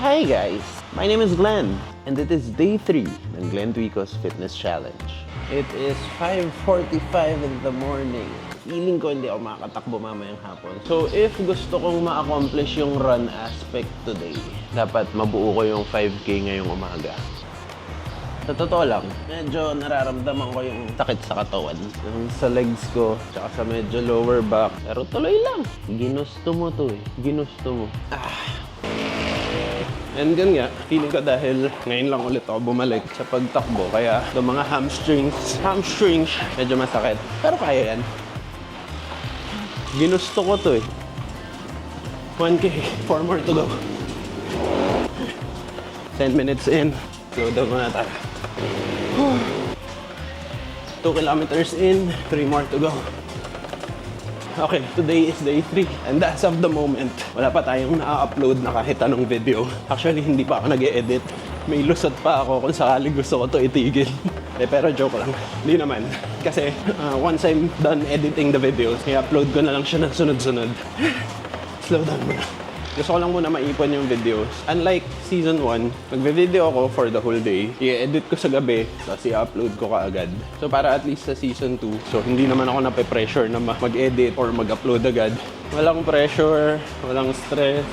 Hi guys! My name is Glenn and it is day 3 ng Glenn Tuico's Fitness Challenge. It is 5.45 in the morning. Feeling ko hindi ako makakatakbo mamayang hapon. So if gusto kong ma-accomplish yung run aspect today, dapat mabuo ko yung 5K ngayong umaga. Sa totoo lang, medyo nararamdaman ko yung sakit sa katawan. Yung sa legs ko, tsaka sa medyo lower back. Pero tuloy lang. Ginusto mo to eh. Ginusto mo. And gan nga, feeling ko dahil ngayon lang ulit ako bumalik sa pagtakbo. Kaya yung mga hamstrings, hamstrings, medyo masakit. Pero kaya yan. Ginusto ko to eh. 1K, 4 more to go. 10 minutes in, slow down muna tayo. 2 kilometers in, 3 more to go. Okay, today is day 3. And as of the moment, wala pa tayong na-upload na kahit anong video. Actually, hindi pa ako nag edit May lusot pa ako kung sakali gusto ko to itigil. eh, pero joke lang. Hindi naman. Kasi uh, once I'm done editing the videos, i-upload ko na lang siya ng sunod-sunod. Slow down muna. Gusto ko lang muna maipon yung videos. Unlike season 1, magve-video ako for the whole day. I-edit ko sa gabi, tapos i-upload ko kaagad. So para at least sa season 2, so hindi naman ako nape-pressure na ma- mag-edit or mag-upload agad. Walang pressure, walang stress.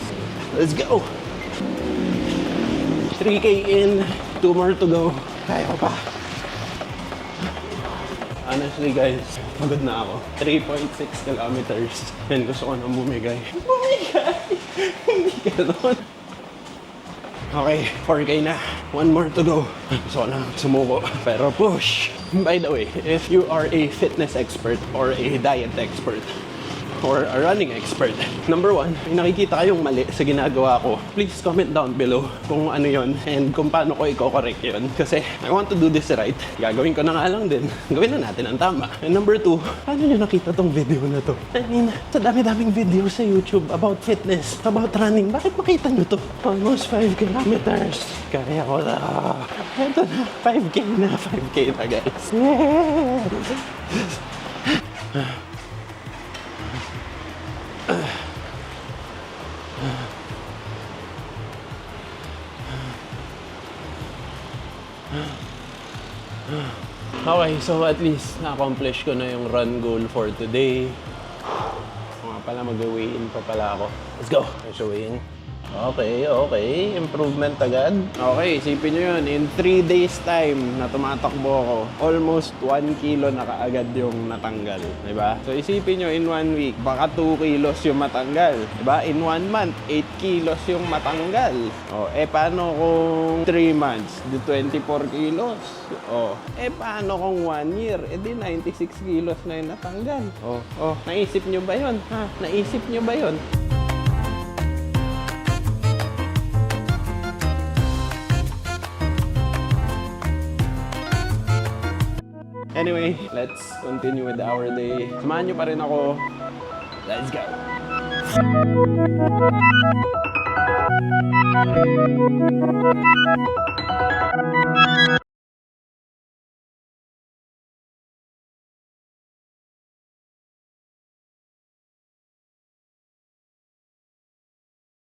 Let's go! 3K in, 2 more to go. Kaya ko pa. Honestly guys, pagod na ako. 3.6 kilometers. And gusto ko na bumigay. Bumigay! Hindi ganun. Okay, 4K na. One more to go. Gusto ko na sumuko. Pero push! By the way, if you are a fitness expert or a diet expert, or a running expert. Number one, may nakikita kayong mali sa ginagawa ko. Please comment down below kung ano yon and kung paano ko i-correct yun. Kasi I want to do this right. Gagawin ko na nga lang din. Gawin na natin ang tama. And number two, paano nyo nakita tong video na to? I mean, sa dami-daming video sa YouTube about fitness, about running. Bakit makita nyo to? Almost 5 kilometers. Kaya ko na. Ito na, 5K na, 5K na guys. Yeah! Okay, so at least na-accomplish ko na yung run goal for today. Nga pala, mag-weigh in pa pala ako. Let's go! A weigh in. Okay, okay. Improvement agad. Okay, isipin nyo yun. In 3 days time na tumatakbo ako, almost 1 kilo na kaagad yung natanggal. Diba? So isipin nyo, in 1 week, baka 2 kilos yung matanggal. Diba? In 1 month, 8 kilos yung matanggal. O, eh paano kung 3 months? Di 24 kilos. O, eh paano kung 1 year? Eh di 96 kilos na yung natanggal. O, o, naisip nyo ba yun? Ha? Naisip nyo ba yun? Anyway, let's continue with our day. Samahan nyo pa rin ako. Let's go!